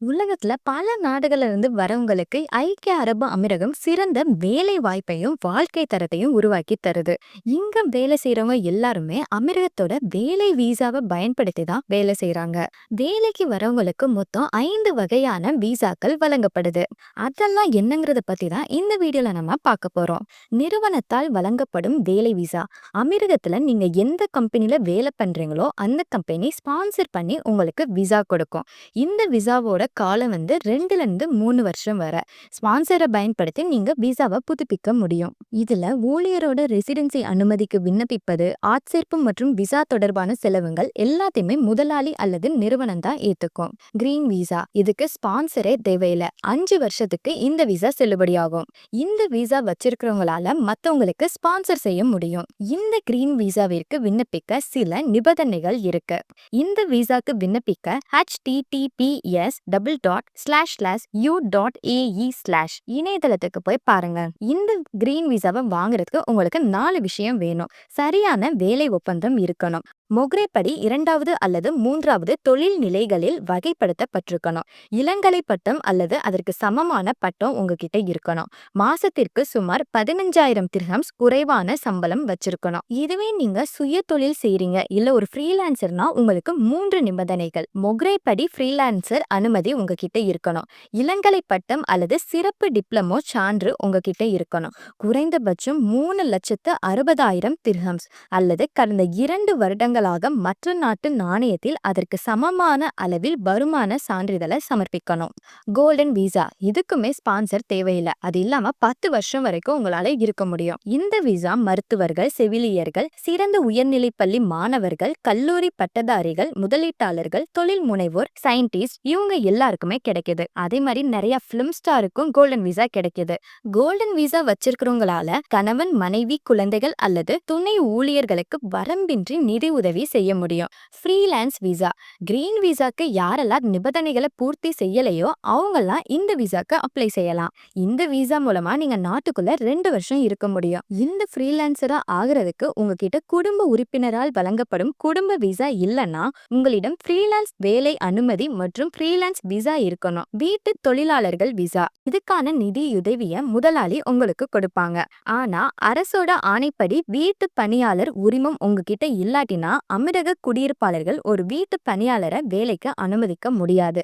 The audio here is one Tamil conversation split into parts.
உலகத்துல பல நாடுகள்ல இருந்து வரவங்களுக்கு ஐக்கிய அரபு அமீரகம் சிறந்த வேலை வாய்ப்பையும் வாழ்க்கை தரத்தையும் உருவாக்கி தருது. இங்க வேலை செய்யறவங்க எல்லாருமே அமீரகத்தோட வேலை வீசாவை பயன்படுத்தி தான் வேலை செய்யறாங்க வேலைக்கு வரவங்களுக்கு மொத்தம் ஐந்து வகையான வீசாக்கள் வழங்கப்படுது. அதெல்லாம் என்னங்கறத பத்தி தான் இந்த வீடியோல நம்ம பார்க்க போறோம். நிறுவனத்தால் வழங்கப்படும் வேலை வீசா. அமீரகத்துல நீங்க எந்த கம்பெனில வேலை பண்றீங்களோ அந்த கம்பெனி ஸ்பான்சர் பண்ணி உங்களுக்கு விசா கொடுக்கும். இந்த விசாவோட காலம் வந்து ரெண்டுல இருந்து மூணு வருஷம் வரை. ஸ்பான்சரை பயன்படுத்தி நீங்க விசாவை புதுப்பிக்க முடியும். இதுல ஊழியரோட ரெசிடென்சி அனுமதிக்கு விண்ணப்பிப்பது ஆட்சேர்ப்பு மற்றும் விசா தொடர்பான செலவுகள் எல்லாத்தையுமே முதலாளி அல்லது நிறுவனம் தான் ஏத்துக்கும். கிரீன் விசா இதுக்கு ஸ்பான்சரே தேவையில்லை. அஞ்சு வருஷத்துக்கு இந்த விசா செல்லுபடியாகும். இந்த விசா வச்சிருக்கிறவங்களால மத்தவங்களுக்கு ஸ்பான்சர் செய்ய முடியும். இந்த கிரீன் விசாவிற்கு விண்ணப்பிக்க சில நிபந்தனைகள் இருக்கு. இந்த விசாக்கு விண்ணப்பிக்க HTTPS double dot slash slash U dot AE slash இணையதளத்துக்கு போய் பாருங்க. இந்த கிரீன் விசாவை வாங்குறதுக்கு உங்களுக்கு நாலு விஷயம் வேணும். சரியான வேலை ஒப்பந்தம் இருக்கணும். மொக்ரேப்படி இரண்டாவது அல்லது மூன்றாவது தொழில் நிலைகளில் வகைப்படுத்தப்பட்டிருக்கணும். இளங்கலை பட்டம் அல்லது அதற்கு சமமான பட்டம் உங்ககிட்ட இருக்கணும். மாசத்திற்கு சுமார் பதினஞ்சாயிரம் திரகம்ஸ் குறைவான சம்பளம் வச்சிருக்கணும். இதுவே நீங்க சுய தொழில் செய்றீங்க. இல்ல ஒரு ஃப்ரீலான்சர்னா உங்களுக்கு மூன்று நிபந்தனைகள். மொக்ரேப்படி ஃப்ரீலான்சர் அனுமதி உங்ககிட்ட இருக்கணும். இளங்கலை பட்டம் அல்லது சிறப்பு டிப்ளமோ சான்று உங்ககிட்ட இருக்கணும். குறைந்தபட்சம் மூணு லட்சத்து அறுபதாயிரம் திர்ஹம்ஸ் அல்லது கடந்த இரண்டு வருடங்கள் மாதங்களாக மற்ற நாட்டு நாணயத்தில் அதற்கு சமமான அளவில் வருமான சான்றிதழை சமர்ப்பிக்கணும். கோல்டன் விசா இதுக்குமே ஸ்பான்சர் தேவையில்லை. அது இல்லாம பத்து வருஷம் வரைக்கும் உங்களால இருக்க முடியும். இந்த விசா மருத்துவர்கள் செவிலியர்கள் சிறந்த உயர்நிலை பள்ளி மாணவர்கள் கல்லூரி பட்டதாரிகள் முதலீட்டாளர்கள் தொழில் முனைவோர் சயின்டிஸ்ட் இவங்க எல்லாருக்குமே கிடைக்குது. அதே மாதிரி நிறைய பிலிம் ஸ்டாருக்கும் கோல்டன் விசா கிடைக்குது. கோல்டன் விசா வச்சிருக்கிறவங்களால கணவன் மனைவி குழந்தைகள் அல்லது துணை ஊழியர்களுக்கு வரம்பின்றி நிதி உதவி செய்ய முடியும். ஃப்ரீலான்ஸ் விசா கிரீன் விசாக்கு யாரெல்லாம் நிபந்தனைகளை பூர்த்தி செய்யலையோ அவங்கெல்லாம் இந்த விசாக்கு அப்ளை செய்யலாம். இந்த விசா மூலமா நீங்க நாட்டுக்குள்ள ரெண்டு வருஷம் இருக்க முடியும். இந்த ஃப்ரீலான்சரா ஆகிறதுக்கு உங்ககிட்ட குடும்ப உறுப்பினரால் வழங்கப்படும் குடும்ப விசா இல்லைன்னா உங்களிடம் ஃப்ரீலான்ஸ் வேலை அனுமதி மற்றும் ஃப்ரீலான்ஸ் விசா இருக்கணும். வீட்டு தொழிலாளர்கள் விசா இதுக்கான நிதி உதவிய முதலாளி உங்களுக்கு கொடுப்பாங்க. ஆனா அரசோட ஆணைப்படி வீட்டு பணியாளர் உரிமம் உங்ககிட்ட இல்லாட்டினா அமிரக குடியிருப்பாளர்கள் ஒரு வீட்டு பணியாளரை வேலைக்கு அனுமதிக்க முடியாது.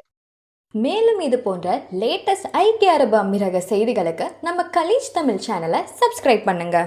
மேலும் இது போன்ற லேட்டஸ்ட் ஐக்கிய அரபு அமிரக செய்திகளுக்கு நம்ம கலீஜ் தமிழ் சேனலை சப்ஸ்கிரைப் பண்ணுங்க.